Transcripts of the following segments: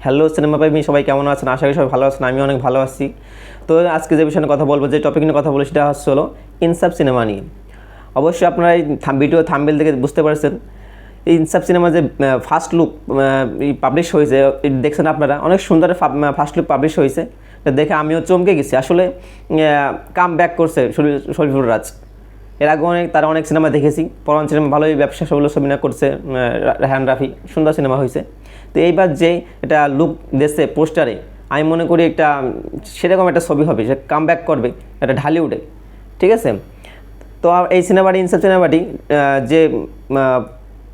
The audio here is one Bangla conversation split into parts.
হ্যালো সিনেমা প্রেমী সবাই কেমন আছেন? আশা করি সবাই ভালো আছেন আমি অনেক ভালো আছি। তো আজকে যে বিষয়ে কথা বলব, যে টপিক নিয়ে কথা বলব, সেটা হচ্ছে হলো ইনসাফ সিনেমা নিয়ে। অবশ্যই আপনারা এই ভিডিও থাম্বেল থেকে বুঝতে পারছেন। এই ইনসাফ সিনেমা যে ফার্স্ট লুক পাবলিশ হয়েছে দেখছেন আপনারা, অনেক সুন্দর ফার্স্ট লুক পাবলিশ হয়েছে। দেখে আমিও চমকে গেছি। আসলে কাম ব্যাক করছে শরীফ- শরীফুল রাজ। এর আগে অনেক, তারা অনেক সিনেমা দেখেছি। পরান সিনেমা ভালোই, ব্যবসা সবগুলো অভিনয় করছে রেহান রাফি। সুন্দর সিনেমা হয়েছে। তো এইবার যে এটা লুক দেশে পোস্টারে আমি মনে করি একটা সেরকম একটা ছবি হবে সে কাম ব্যাক করবে একটা ঢালিউডে। ঠিক আছে? তো এই সিনেমাটি ইনসেপ সিনেমাটি যে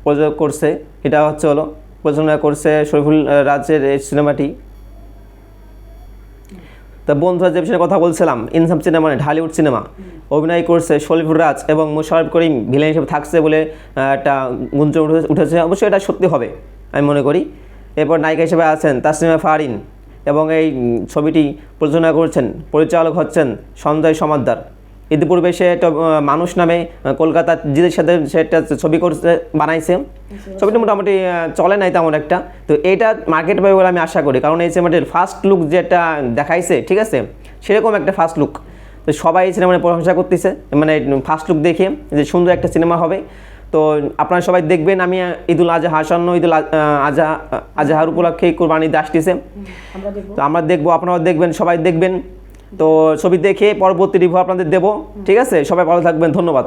প্রযোজক করছে, এটা হচ্ছে হলো, প্রযোজনা করছে শরীফুল রাজের এই সিনেমাটি। তা বন্ধুরা যে বিষয়ে কথা বলছিলাম ইনসাম সিনেমা মানে ঢালিউড সিনেমা অভিনয় করছে শরীফুর রাজ এবং মুশারফ করিম ভিলেন হিসেবে থাকছে বলে একটা গুঞ্জন উঠে- উঠেছে। অবশ্যই এটা সত্যি হবে, আমি মনে করি। এরপর নায়িকা হিসেবে আছেন তাসনিমা ফারিন এবং এই ছবিটি প্রযোজনা করছেন, পরিচালক হচ্ছেন সঞ্জয় সমাদ্দার। ইতিপূর্বে সে একটা মানুষ নামে আহ, কলকাতার জিদের সাথে সে একটা ছবি করছে বানাইছে। ছবিটা মোটামুটি চলে নাই তেমন একটা। তো এইটা মার্কেট পাবে বলে আমি আশা করি। কারণ এই সিনেমাটির ফার্স্ট লুক যেটা দেখাইছে ঠিক আছে? সেরকম একটা ফার্স্ট লুক তো সবাই এই সিনেমার প্রশংসা করতেছে। মানে ফার্স্ট লুক দেখে যে সুন্দর একটা সিনেমা হবে। তো আপনারা সবাই দেখবেন আমি ঈদুল আজহা আসন্ন ঈদুল আজহা আজহার উপলক্ষে কোরবানি দিয়ে আসতেছে। তো আমরা দেখব আপনারাও দেখবেন সবাই দেখবেন। তো ছবি দেখে পরবর্তী রিভিউ আপনাদের দেবো। ঠিক আছে? সবাই ভালো থাকবেন ধন্যবাদ।